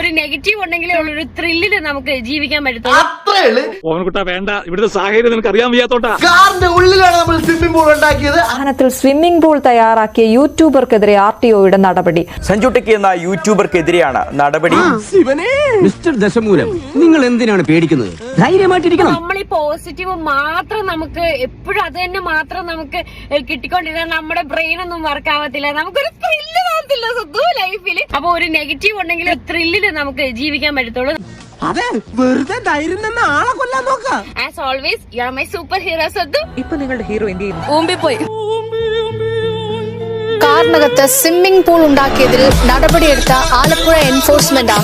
ഒരു നെഗറ്റീവ് ഉണ്ടെങ്കിലേ ഉള്ളൂ ഒരു ത്രില്ലിൽ നമുക്ക് ജീവിക്കാൻ പറ്റത്തുള്ളൂ. അത്രേ ഉള്ളു. വേണ്ട. ഇവിടുത്തെ സാഹചര്യം നിനക്ക് അറിയാൻ വയ്യാത്തോട്ടാ കാറിന്റെ ഉള്ളിലാണ് നമ്മൾ സ്വിമ്മിംഗ് പൂൾ ഉണ്ടാക്കിയത്. വാഹനത്തിൽ സ്വിമ്മിംഗ് പൂൾ തയ്യാറാക്കിയ യൂട്യൂബർക്കെതിരെ ആർ ടി ഒയുടെ നടപടി. സഞ്ജുട്ടിക്ക് എന്ന യൂട്യൂബർക്കെതിരെയാണ് നടപടി. മിസ്റ്റർ ദശമൂലം നിങ്ങൾ എന്തിനാണ് പേടിക്കുന്നത്? ധൈര്യമായിട്ടിരിക്കണം. നമ്മൾ ഈ പോസിറ്റീവ് മാത്രം നമുക്ക് എപ്പോഴും അത് തന്നെ മാത്രം നമുക്ക് കിട്ടിക്കൊണ്ടിരുന്ന നമ്മുടെ ബ്രെയിൻ ഒന്നും വർക്ക് ആവത്തില്ല. നമുക്കൊരു ത്രില്ല് കാണത്തില്ല സ്വന്തം ലൈഫിൽ അപ്പൊ ഒരു നെഗറ്റീവ് ഉണ്ടെങ്കിൽ ത്രില്ലിൽ നമുക്ക് ജീവിക്കാൻ പറ്റത്തുള്ളൂ. അതെ വെറുതെ ധൈര്യം നിന്ന് ആളെ കൊല്ലാൻ നോക്കാം. As always you are my super hero സ്വത്തു ഇപ്പൊ നിങ്ങളുടെ ഹീറോ എന്ത് ചെയ്യുന്നു? ഊമ്പിപ്പോയി. കാറിനകത്ത് സ്വിമ്മിംഗ് പൂൾ ഉണ്ടാക്കിയതിൽ നടപടിയെടുത്ത ആലപ്പുഴ എൻഫോഴ്സ്മെന്റ്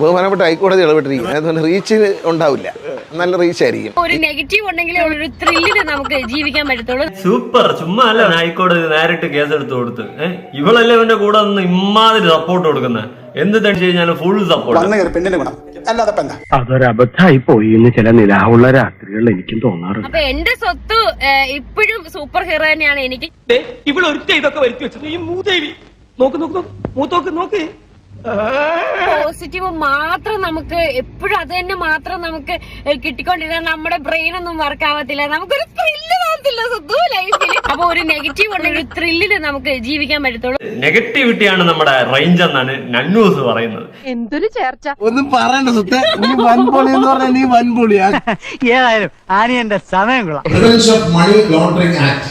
ബഹുമാനപ്പെട്ട ഹൈക്കോടതി ഇടപെട്ടിരിക്കും അതുകൊണ്ട് റീച്ച് ഉണ്ടാവില്ല. നല്ല റീച്ച് ആയിരിക്കും. ഒരു നെഗറ്റീവ് ഉണ്ടെങ്കിലേ ഒരു ത്രില്ലിൽ നമുക്ക് ജീവിക്കാൻ പറ്റത്തുള്ളൂ. സൂപ്പർ ചുമ്മാ അല്ല ഹൈക്കോടതി നേരിട്ട് കേസ് എടുത്തു കൊടുത്ത്. ഇവളല്ലേ ഇവന്റെ കൂടെ നിന്ന് ഇമ്മാതിരി സപ്പോർട്ട് കൊടുക്കുന്നത് എന്ത് തന്നെ കഴിഞ്ഞാലും ഫുൾ സപ്പോർട്ട് പെണ്ണിന് ഗുണം. അല്ലാതെ എന്താ? അതൊരബദ്ധായി പോയി എന്ന് ചില നിലാവുള്ള രാത്രികളിൽ എനിക്കും തോന്നാറുണ്ട്. അപ്പൊ എന്റെ സ്വത്ത് ഇപ്പോഴും സൂപ്പർ ഹീറോ തന്നെയാണ് എനിക്ക്. ഇവിടെ ഒരു ഇതൊക്കെ വരുത്തി വെച്ചത് ഈ മൂദേവി. നോക്ക് നോക്ക് മൂത്തോക്ക് നോക്ക്. പോസിറ്റീവ് മാത്രം നമുക്ക് എപ്പോഴും അത് തന്നെ മാത്രം നമുക്ക് കിട്ടിക്കൊണ്ടിരുന്ന നമ്മുടെ ബ്രെയിൻ ഒന്നും വർക്ക് ആവത്തില്ല. നമുക്കൊരു ത്രില്ല് കാണത്തില്ല സ്വത്തു ലൈഫിൽ അപ്പൊ ഒരു നെഗറ്റീവ് ഉണ്ടെങ്കിൽ ത്രില്ലിൽ നമുക്ക് ജീവിക്കാൻ പറ്റത്തുള്ളൂ. നെഗറ്റിവിറ്റിയാണ് നമ്മുടെ റേഞ്ച് എന്നാണ് നന്നൂസ് പറയുന്നത്. എന്തൊരു ചേർച്ച. ഒന്നും പറയണ്ട സുത്തെ നീ വൻപൊളി എന്ന് പറഞ്ഞാൽ നീ വൻപൊളിയാ. ഏതായാലും ആനയെന്റെ സമയം prevention of money laundering act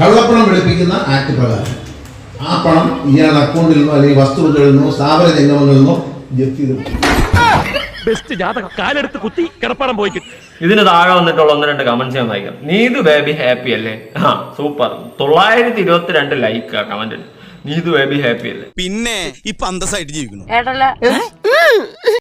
കള്ളപ്പണം വെളുപ്പിക്കുന്ന ആക്ട് പ്രകാരം. ആ പണം ഇയാളുടെ അക്കൗണ്ടിൽ നിന്നോ അല്ലെങ്കിൽ വസ്തുക്കളിൽ നിന്നോ സ്ഥാപന ജംഗമങ്ങളിൽ നിന്നോ ജപ്തി ബെസ്റ്റ് ജാതകം. കാലെടുത്ത് കുത്തി കിടപ്പാടം പോയി ഇതിന് താഴെ വന്നിട്ടുള്ള ഒന്ന് രണ്ട് കമന്റ്സ് ഞാൻ വായിക്കാം. നീതു ബേബി ഹാപ്പി അല്ലേ? ആ സൂപ്പർ തൊള്ളായിരത്തി ഇരുപത്തിരണ്ട് ലൈക്ക് ആ കമന്റ് നീതു ബേബി ഹാപ്പി അല്ലേ? പിന്നെ ഇപ്പൊ അന്തസ്സായിട്ട് ജീവിക്കുന്നു.